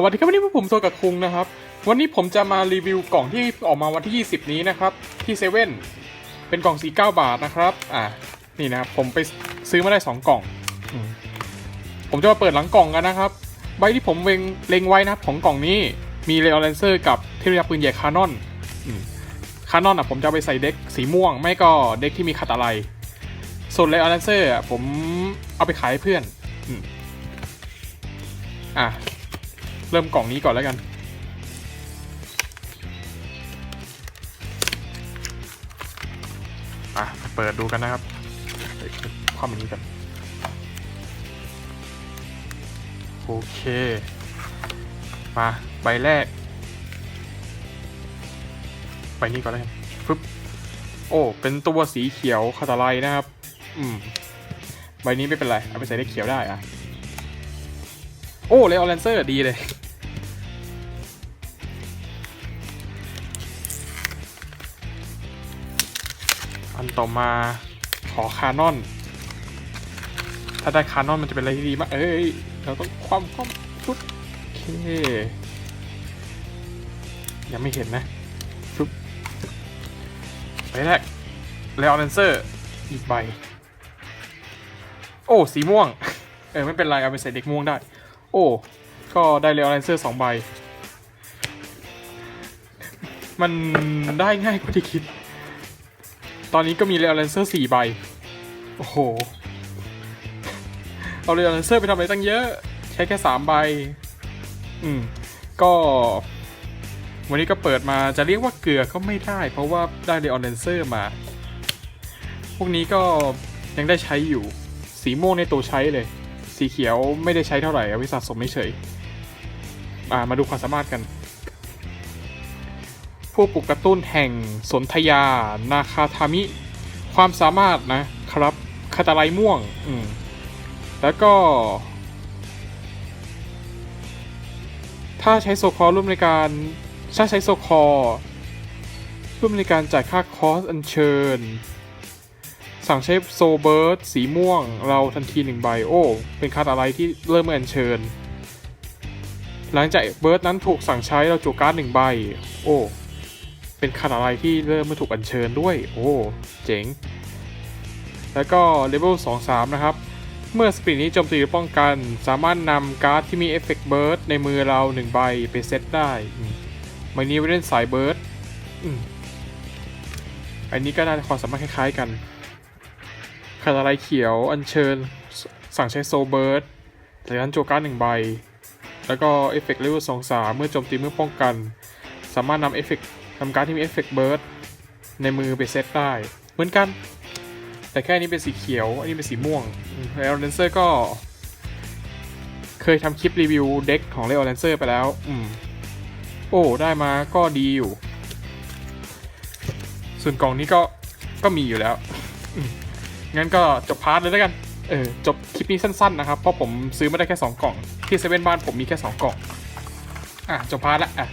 สวัสดีครับวันนี้ผมโซกับคุงนะครับ วันนี้ผมจะมารีวิวกล่องที่ออกมาวันที่ 20 นี้นะครับ ที่เซเว่นเป็นกล่อง 49 บาทนะครับ อ่านี่นะครับผมไปซื้อมาได้ 2 กล่อง ผมจะมาเปิดหลังกล่องกันนะครับ ใบที่ผมเวงเล็งไว้นะครับของกล่องนี้มีเรออเลนเซอร์กับเทเรียปืนใหญ่คานอนคานอนอะผมจะไปใส่เด็กสีม่วง ไม่ก็เด็กที่มีคาตาไลส่วนเรออเลนเซอร์อะผมเอาไปขายให้เพื่อน อะ เริ่มกล่องนี้ก่อนแล้วกัน อะ เปิดดูกันนะครับเดี๋ยวความอันนี้กันโอเค มา ใบแรก ใบนี้ก่อนแล้วกันฟึบโอ้ เป็นตัวสีเขียวคาตาไลนะครับ อืม ใบนี้ไม่เป็นไร เอาไปใส่ได้เขียวได้อะ โอ้เลออแลนเซอร์ดีเลย อันต่อมาขอคานอน ถ้าได้คานอนมันจะเป็นอะไรที่ดีมาก เอ้ย เราต้องความความปุ๊บโอเค ยังไม่เห็นนะปุ๊บไปแรกเลออแลนเซอร์อีกใบ โอ้ สีม่วง เออ ไม่เป็นไร เอาไปใส่เด็กม่วงได้ โอ้ ก็ได้เลออแลนเซอร์สองใบ มันได้ง่ายกว่าที่คิด ตอนนี้ก็มีเรอเลนเซอร์สี่ใบ โอ้โห เอาเรอเลนเซอร์ไปทำอะไรตั้งเยอะ ใช้แค่สามใบ อืม ก็ วันนี้ก็เปิดมาจะเรียกว่าเกลือก็ไม่ได้ เพราะว่าได้เรอเลนเซอร์มา พวกนี้ก็ยังได้ใช้อยู่ สีม่วงในตัวใช้เลย สีเขียวไม่ได้ใช้เท่าไหร่เอาไวิสะสมไม่เฉยามาดูความสามารถกัน ผู้ปลุกกระตุ้นแห่งสนธยา นาคาทามิ ความสามารถนะครับคาตาไลม่วง อืม แล้วก็ ถ้าใช้โซคอร่วมในการ ถ้าใช้โซคอร่วมในการจ่ายค่าคอสอันเชิญ สั่งใช้โซเบิร์ดสีม่วง เราทันทีหนึ่งใบโอ้ เป็นคาตาไลที่เริ่มเมื่ออันเชิญ หลังจากเบิร์ดนั้นถูกสั่งใช้เราจูการ์ดหนึ่งใบ โอ้ เป็นคาตาไลที่เริ่มเมื่อถูกอัญเชิญด้วย โอ้ เจ๋ง แล้วก็เลเวล2-3 นะครับ เมื่อสปีดนี้โจมตีหรือป้องกัน สามารถนำการ์ดที่มีเอฟเฟกต์เบิร์ดในมือเราหนึ่งใบไปเซตได้อืมใบนี้ไว้เล่นสายเบิร์ดอันนี้ก็น่าจะความสามารถคล้ายๆกัน คาตาไลเขียว อัญเชิญ สั่งใช้โซเบิร์ดจากนั้นโจการ์ดหนึ่งใบ แล้วก็เอฟเฟกต์เลเวล2-3เมื่อโจมตีเมื่อป้องกัน สามารถนำเอฟเฟกต์ทำการดที่มีเอฟเฟกต์เบิร์ดในมือไปเซตได้ เหมือนกัน แต่แค่นี้เป็นสีเขียว อันนี้เป็นสีม่วงแล้วเลนเซอร์ก็ เคยทำคลิปรีวิวเด็กของเลอเลนเซอร์ไปแล้ว อืม โอ้ ได้มาก็ดีอยู่ ส่วนกล่องนี้ก็ก็มีอยู่แล้ว งั้นก็จบพาร์ทเลยแล้วกัน เออจบคลิปนี้สั้นๆนะครับเพราะผมซื้อมาได้แค่ 2 กล่อง ที่เซเว่นบ้านผมมีแค่ 2 กล่อง อะจบพาร์ทละอะ